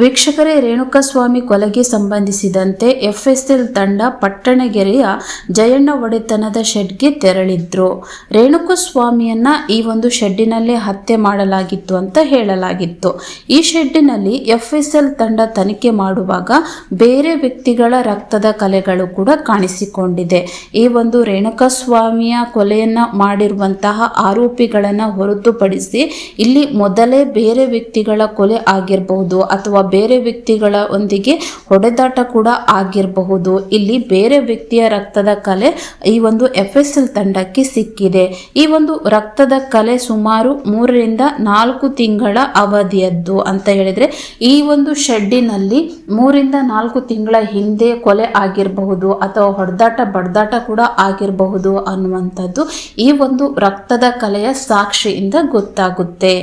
ವೀಕ್ಷಕರೇ, ರೇಣುಕಸ್ವಾಮಿ ಕೊಲೆಗೆ ಸಂಬಂಧಿಸಿದಂತೆ ಎಫ್ಎಸ್ಎಲ್ ತಂಡ ಪಟ್ಟಣಗೆರೆಯ ಜಯಣ್ಣ ಒಡೆತನದ ಶೆಡ್ಗೆ ತೆರಳಿದ್ರು. ರೇಣುಕಸ್ವಾಮಿಯನ್ನ ಈ ಒಂದು ಶೆಡ್ಡಿನಲ್ಲೇ ಹತ್ಯೆ ಮಾಡಲಾಗಿತ್ತು ಅಂತ ಹೇಳಲಾಗಿತ್ತು. ಈ ಶೆಡ್ಡಿನಲ್ಲಿ ಎಫ್ಎಸ್ಎಲ್ ತಂಡ ತನಿಖೆ ಮಾಡುವಾಗ ಬೇರೆ ವ್ಯಕ್ತಿಗಳ ರಕ್ತದ ಕಲೆಗಳು ಕೂಡ ಕಾಣಿಸಿಕೊಂಡಿದೆ. ಈ ಒಂದು ರೇಣುಕಸ್ವಾಮಿಯ ಕೊಲೆಯನ್ನ ಮಾಡಿರುವಂತಹ ಆರೋಪಿಗಳನ್ನ ಹೊರತುಪಡಿಸಿ ಇಲ್ಲಿ ಮೊದಲೇ ಬೇರೆ ವ್ಯಕ್ತಿಗಳ ಕೊಲೆ ಆಗಿರಬಹುದು ಅಥವಾ ಬೇರೆ ವ್ಯಕ್ತಿಗಳ ಒಂದಿಗೆ ಹೊಡೆದಾಟ ಕೂಡ ಆಗಿರಬಹುದು. ಇಲ್ಲಿ ಬೇರೆ ವ್ಯಕ್ತಿಯ ರಕ್ತದ ಕಲೆ ಈ ಒಂದು ಎಫ್ ಎಸ್ ಎಲ್ ತಂಡಕ್ಕೆ ಸಿಕ್ಕಿದೆ. ಈ ಒಂದು ರಕ್ತದ ಕಲೆ ಸುಮಾರು ಮೂರರಿಂದ ನಾಲ್ಕು ತಿಂಗಳ ಅವಧಿಯದ್ದು ಅಂತ ಹೇಳಿದ್ರೆ ಈ ಒಂದು ಶೆಡ್ಡಿನಲ್ಲಿ ಮೂರಿಂದ ನಾಲ್ಕು ತಿಂಗಳ ಹಿಂದೆ ಕೊಲೆ ಆಗಿರಬಹುದು ಅಥವಾ ಹೊಡೆದಾಟ, ಬಡ್ದಾಟ ಕೂಡ ಆಗಿರಬಹುದು ಅನ್ನುವಂಥದ್ದು ಈ ಒಂದು ರಕ್ತದ ಕಲೆಯ ಸಾಕ್ಷಿಯಿಂದ ಗೊತ್ತಾಗುತ್ತೆ.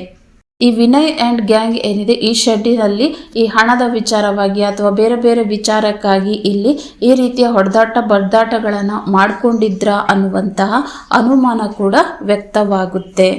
ಈ ವಿನಯ್ ಆ್ಯಂಡ್ ಗ್ಯಾಂಗ್ ಏನಿದೆ ಈ ಶೆಡ್ಡಿನಲ್ಲಿ ಈ ಹಣದ ವಿಚಾರವಾಗಿ ಅಥವಾ ಬೇರೆ ಬೇರೆ ವಿಚಾರಕ್ಕಾಗಿ ಇಲ್ಲಿ ಈ ರೀತಿಯ ಹೊಡೆದಾಟ ಬಡ್ದಾಟಗಳನ್ನು ಮಾಡಿಕೊಂಡಿದ್ರ ಅನ್ನುವಂತಹ ಅನುಮಾನ ಕೂಡ ವ್ಯಕ್ತವಾಗುತ್ತೆ.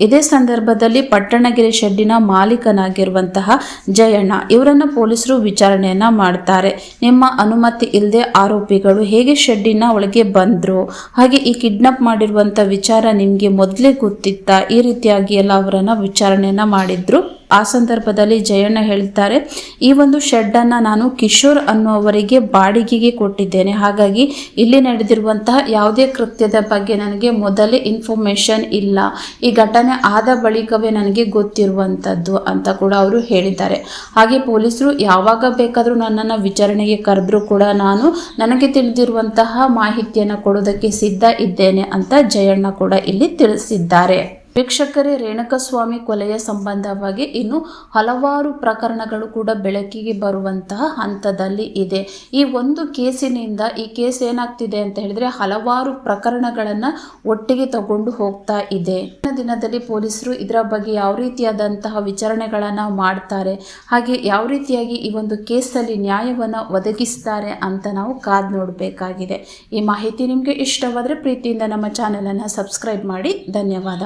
ಇದೇ ಸಂದರ್ಭದಲ್ಲಿ ಪಟ್ಟಣಗಿರಿ ಶೆಡ್ಡಿನ ಮಾಲೀಕನಾಗಿರುವಂತಹ ಜಯಣ್ಣ, ಇವರನ್ನು ಪೊಲೀಸರು ವಿಚಾರಣೆಯನ್ನ ಮಾಡ್ತಾರೆ. ನಿಮ್ಮ ಅನುಮತಿ ಇಲ್ಲದೆ ಆರೋಪಿಗಳು ಹೇಗೆ ಶೆಡ್ಡಿನ ಒಳಗೆ ಬಂದ್ರು? ಹಾಗೆ ಈ ಕಿಡ್ನಾಪ್ ಮಾಡಿರುವಂತ ವಿಚಾರ ನಿಮಗೆ ಮೊದಲೇ ಗೊತ್ತಿತ್ತ? ಈ ರೀತಿಯಾಗಿ ಎಲ್ಲ ಅವರನ್ನು ವಿಚಾರಣೆಯನ್ನ ಮಾಡಿದ್ರು? ಆ ಸಂದರ್ಭದಲ್ಲಿ ಜಯಣ್ಣ ಹೇಳ್ತಾರೆ, ಈ ಒಂದು ಶೆಡ್ಡನ್ನು ನಾನು ಕಿಶೋರ್ ಅನ್ನೋವರಿಗೆ ಬಾಡಿಗೆಗೆ ಕೊಟ್ಟಿದ್ದೇನೆ. ಹಾಗಾಗಿ ಇಲ್ಲಿ ನಡೆದಿರುವಂತಹ ಯಾವುದೇ ಕೃತ್ಯದ ಬಗ್ಗೆ ನನಗೆ ಮೊದಲೇ ಇನ್ಫಾರ್ಮೇಷನ್ ಇಲ್ಲ. ಈ ಘಟನೆ ಆದ ಬಳಿಕವೇ ನನಗೆ ಗೊತ್ತಿರುವಂಥದ್ದು ಅಂತ ಕೂಡ ಅವರು ಹೇಳಿದ್ದಾರೆ. ಹಾಗೆ ಪೊಲೀಸರು ಯಾವಾಗ ಬೇಕಾದರೂ ನನ್ನನ್ನು ವಿಚಾರಣೆಗೆ ಕರೆದ್ರೂ ಕೂಡ ನಾನು ನನಗೆ ತಿಳಿದಿರುವಂತಹ ಮಾಹಿತಿಯನ್ನು ಕೊಡೋದಕ್ಕೆ ಸಿದ್ಧ ಇದ್ದೇನೆ ಅಂತ ಜಯಣ್ಣ ಕೂಡ ಇಲ್ಲಿ ತಿಳಿಸಿದ್ದಾರೆ. ವೀಕ್ಷಕರೇ, ರೇಣುಕಸ್ವಾಮಿ ಕೊಲೆಯ ಸಂಬಂಧವಾಗಿ ಇನ್ನು ಹಲವಾರು ಪ್ರಕರಣಗಳು ಕೂಡ ಬೆಳಕಿಗೆ ಬರುವಂತಹ ಹಂತದಲ್ಲಿ ಇದೆ. ಈ ಒಂದು ಕೇಸಿನಿಂದ ಈ ಕೇಸ್ ಏನಾಗ್ತಿದೆ ಅಂತ ಹೇಳಿದ್ರೆ ಹಲವಾರು ಪ್ರಕರಣಗಳನ್ನು ಒಟ್ಟಿಗೆ ತಗೊಂಡು ಹೋಗ್ತಾ ಇದೆ. ದಿನದಲ್ಲಿ ಪೊಲೀಸರು ಇದರ ಬಗ್ಗೆ ಯಾವ ರೀತಿಯಾದಂತಹ ವಿಚಾರಣೆಗಳನ್ನು ಮಾಡ್ತಾರೆ, ಹಾಗೆ ಯಾವ ರೀತಿಯಾಗಿ ಈ ಒಂದು ಕೇಸಲ್ಲಿ ನ್ಯಾಯವನ್ನು ಒದಗಿಸ್ತಾರೆ ಅಂತ ನಾವು ಕಾದು ನೋಡಬೇಕಾಗಿದೆ. ಈ ಮಾಹಿತಿ ನಿಮಗೆ ಇಷ್ಟವಾದರೆ ಪ್ರೀತಿಯಿಂದ ನಮ್ಮ ಚಾನಲನ್ನು ಸಬ್ಸ್ಕ್ರೈಬ್ ಮಾಡಿ. ಧನ್ಯವಾದ.